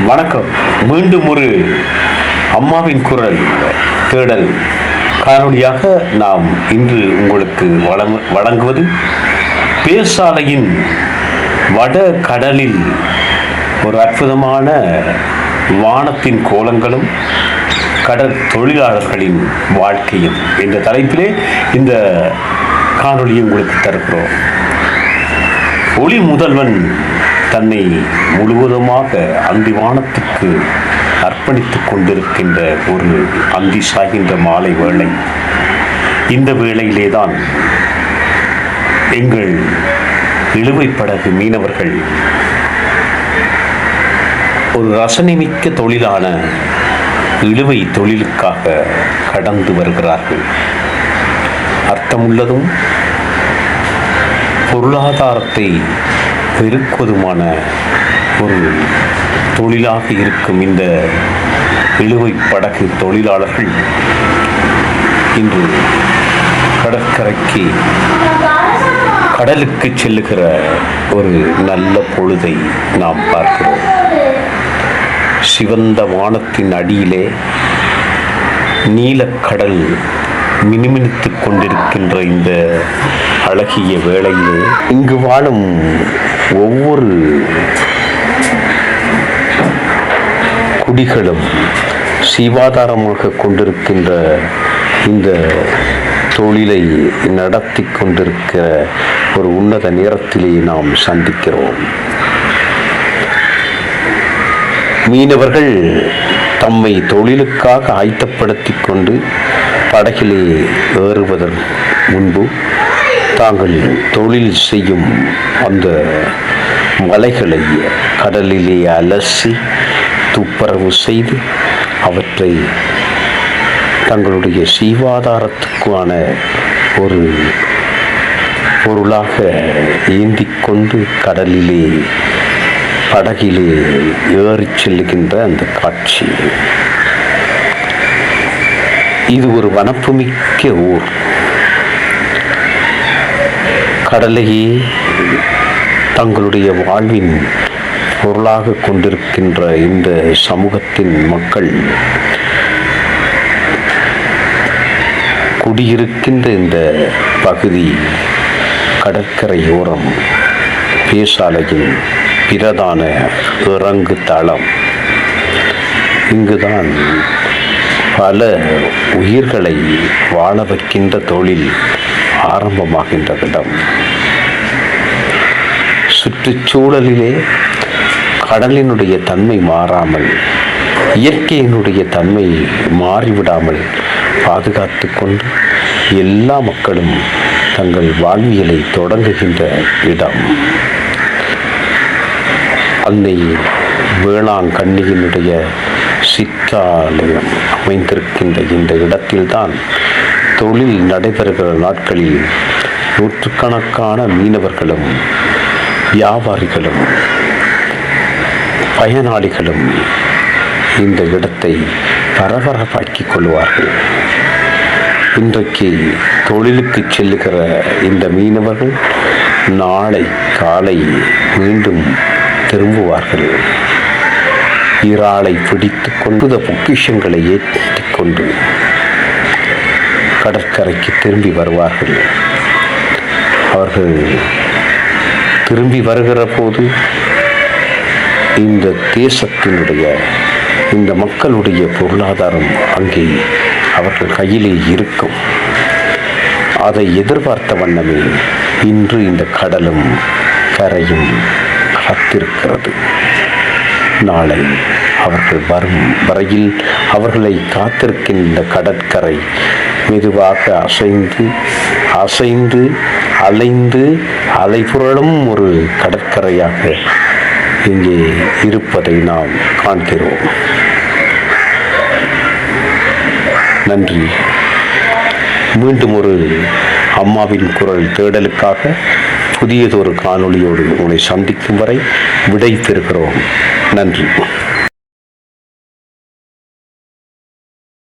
வணக்கம். மீண்டும் ஒரு அம்மாவின் குரல் தேடல். காணொளியாக நாம் இன்று உங்களுக்கு வழங்குவது பேசாலையின் வட கடலில் ஒரு அற்புதமான வானத்தின் கோலங்களும் கடற் தொழிலாளர்களின் வாழ்க்கையும் என்ற தலைப்பிலே இந்த காணொலியை உங்களுக்கு தருகிறோம். ஒளி முதல்வன் தன்னை முழுவதுமாக அந்திவானத்துக்கு அர்ப்பணித்துக் கொண்டிருக்கின்ற ஒரு அந்தி சாகின்ற மாலை வேளை. இந்த வேளையிலே தான் எங்கள் இழுவைப் படகு மீனவர்கள் ஒரு ரசனைமிக்க தொழிலான இழுவை தொழிலுக்காக கடந்து வருகிறார்கள். அர்த்தமுள்ளதும் பொருளாதாரத்தை பெருக்குவதுமான ஒரு தொழிலாக இருக்கும் இந்த இழுவை படகு தொழிலாளர்கள் இன்று கடற்கரைக்கு கடலுக்கு செல்லுகிற ஒரு நல்ல பொழுதை நாம் பார்க்கிறோம். சிவந்த வானத்தின் அடியிலே நீலக்கடல் மினிமினித்துக் கொண்டிருக்கின்ற இந்த அழகிய வேளையில் இங்கு வாழும் ஒவ்வொரு குடிகளும் சீவாதாரமாக கொண்டிருக்கின்ற இந்த தொழிலை நடத்தி கொண்டிருக்கிற ஒரு உன்னத நேரத்திலே நாம் சந்திக்கிறோம். மீனவர்கள் தம்மை தொழிலுக்காக ஆயத்தப்படுத்தி கொண்டு படகிலே ஏறுவதற்கு முன்பு தாங்கள் தொழில் செய்யும் அந்த மலைகளை கடலிலே அலசி துப்புரவு செய்து அவற்றை தங்களுடைய சீவாதாரத்துக்கான ஒரு பொருளாக ஏந்தி கொண்டு கடலிலே படகிலே ஏறிச் செல்லுகின்ற அந்த காட்சி. இது ஒரு வனப்புமிக்க ஊர். கடலையே தங்களுடைய வாழ்வின் பொருளாக கொண்டிருக்கின்ற இந்த சமூகத்தின் மக்கள் குடியிருக்கின்ற இந்த பகுதி கடற்கரையோரம் பேசாலையின் பிரதான இறங்கு தளம் இங்குதான் பல உயிர்களை வாழ வைக்கின்ற தொழில் ஆரம்பமாகின்ற இடம் சுற்றுச்சூழலிலே கடலினுடைய தன்மை மாறாமல் இயற்கையினுடைய தன்மை மாறிவிடாமல் பாதுகாத்து கொண்டு எல்லா மக்களும் தங்கள் வாழ்வியலை தொடங்குகின்ற இடம். அன்னை வேளாண் கண்ணியினுடைய சித்தாலயம் அமைந்திருக்கின்ற இந்த இடத்தில்தான் தொழில் நடைபெறுகிற நாட்களில் நூற்றுக்கணக்கான மீனவர்களும் வியாபாரிகளும் பயனாளிகளும் இந்த இடத்தை பரபரப்பாக்கிக் கொள்வார்கள். இன்றைக்கு தொழிலுக்கு செல்லுகிற இந்த மீனவர்கள் நாளை காலை மீண்டும் திரும்புவார்கள். இறாலை பிடித்து கொண்டு பொக்கிஷங்களை ஏற்றி கொண்டு கடற்கரைக்கு திரும்பி வருவார்கள். அவர்கள் திரும்பி வருகிற போது இந்த தேசத்தினுடைய இந்த மக்களுடைய பொருளாதாரம் அங்கே அவர்கள் கையிலே இருக்கும். அதை எதிர்பார்த்த வண்ணமே இன்று இந்த கடலும் கரையும் காத்திருக்கிறது நாளை அவர்கள் வரும் வரையில் அவர்களை காத்திருக்கின்ற கடற்கரை மெதுவாக அசைந்து அசைந்து அலைந்து அலைபுரளும் ஒரு கடற்கரையாக இங்கே இருப்பதை நாம் காண்கிறோம். நன்றி. மீண்டும் ஒரு அம்மாவின் குரல் தேடலுக்காக புதியதொரு காணொளியோடு உங்களை சந்திக்கும் வரை விடை பெறுகிறோம் நன்றி.